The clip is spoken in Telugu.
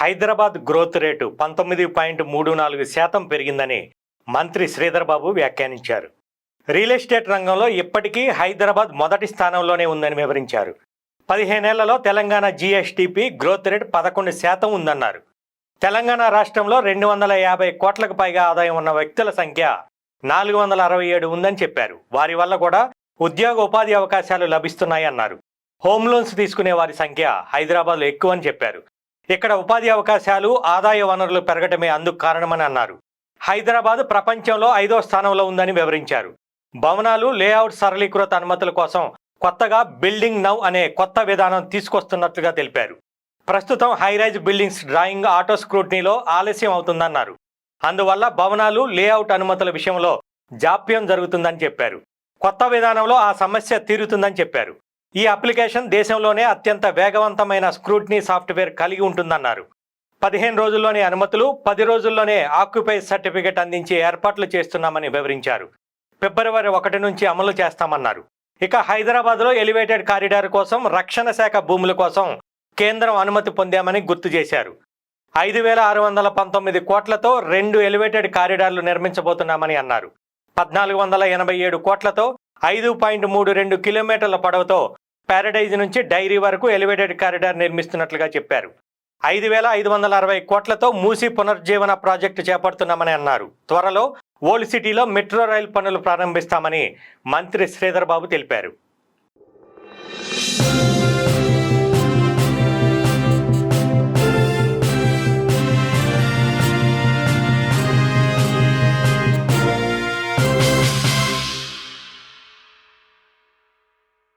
హైదరాబాద్ గ్రోత్ రేటు పంతొమ్మిది పాయింట్ మూడు నాలుగు శాతం పెరిగిందని మంత్రి శ్రీధర్ బాబు వ్యాఖ్యానించారు. రియల్ ఎస్టేట్ రంగంలో ఇప్పటికీ హైదరాబాద్ మొదటి స్థానంలోనే ఉందని వివరించారు. పదిహేనేళ్ళలో తెలంగాణ జీఎస్టీపీ గ్రోత్ రేట్ పదకొండు శాతం ఉందన్నారు. తెలంగాణ రాష్ట్రంలో రెండు వందల యాభై కోట్లకు పైగా ఆదాయం ఉన్న వ్యక్తుల సంఖ్య నాలుగు వందల అరవై ఏడు ఉందని చెప్పారు. వారి వల్ల కూడా ఉద్యోగ ఉపాధి అవకాశాలు లభిస్తున్నాయన్నారు. హోమ్ లోన్స్ తీసుకునే వారి సంఖ్య హైదరాబాద్లో ఎక్కువ అని చెప్పారు. ఇక్కడ ఉపాధి అవకాశాలు ఆదాయ వనరులు పెరగటమే అందుకు కారణమని అన్నారు. హైదరాబాద్ ప్రపంచంలో ఐదో స్థానంలో ఉందని వివరించారు. భవనాలు లేఅవుట్ సరళీకృత అనుమతుల కోసం కొత్తగా బిల్డింగ్ నౌ అనే కొత్త విధానం తీసుకొస్తున్నట్లుగా తెలిపారు. ప్రస్తుతం high rise buildings drawing auto స్క్రూటినీలో ఆలస్యం అవుతుందన్నారు. అందువల్ల భవనాలు లేఅవుట్ అనుమతుల విషయంలో జాప్యం జరుగుతుందని చెప్పారు. కొత్త విధానంలో ఆ సమస్య తీరుతుందని చెప్పారు. ఈ అప్లికేషన్ దేశంలోనే అత్యంత వేగవంతమైన స్క్రూట్నీ సాఫ్ట్వేర్ కలిగి ఉంటుందన్నారు. పదిహేను రోజుల్లోనే అనుమతులు పది రోజుల్లోనే ఆక్యుపై సర్టిఫికెట్ అందించే ఏర్పాట్లు చేస్తున్నామని వివరించారు. ఫిబ్రవరి ఒకటి నుంచి అమలు చేస్తామన్నారు. ఇక హైదరాబాద్లో ఎలివేటెడ్ కారిడార్ కోసం రక్షణ శాఖ భూముల కోసం కేంద్రం అనుమతి పొందామని గుర్తు చేశారు. ఐదు వేల ఆరు వందల పంతొమ్మిది కోట్లతో రెండు ఎలివేటెడ్ కారిడార్లు నిర్మించబోతున్నామని అన్నారు. పద్నాలుగు వందల ఎనభై ఏడు కోట్లతో ఐదు పాయింట్ మూడు రెండు కిలోమీటర్ల పొడవుతో ప్యారడైజ్ నుంచి డైరీ వరకు ఎలివేటెడ్ కారిడార్ నిర్మిస్తున్నట్లుగా చెప్పారు. ఐదు వేల ఐదు వందల అరవై కోట్లతో మూసి పునర్జీవన ప్రాజెక్టు చేపడుతున్నామని అన్నారు. త్వరలో ఓల్డ్ సిటీలో మెట్రో రైల్ పనులు ప్రారంభిస్తామని మంత్రి శ్రీధర్ బాబు తెలిపారు.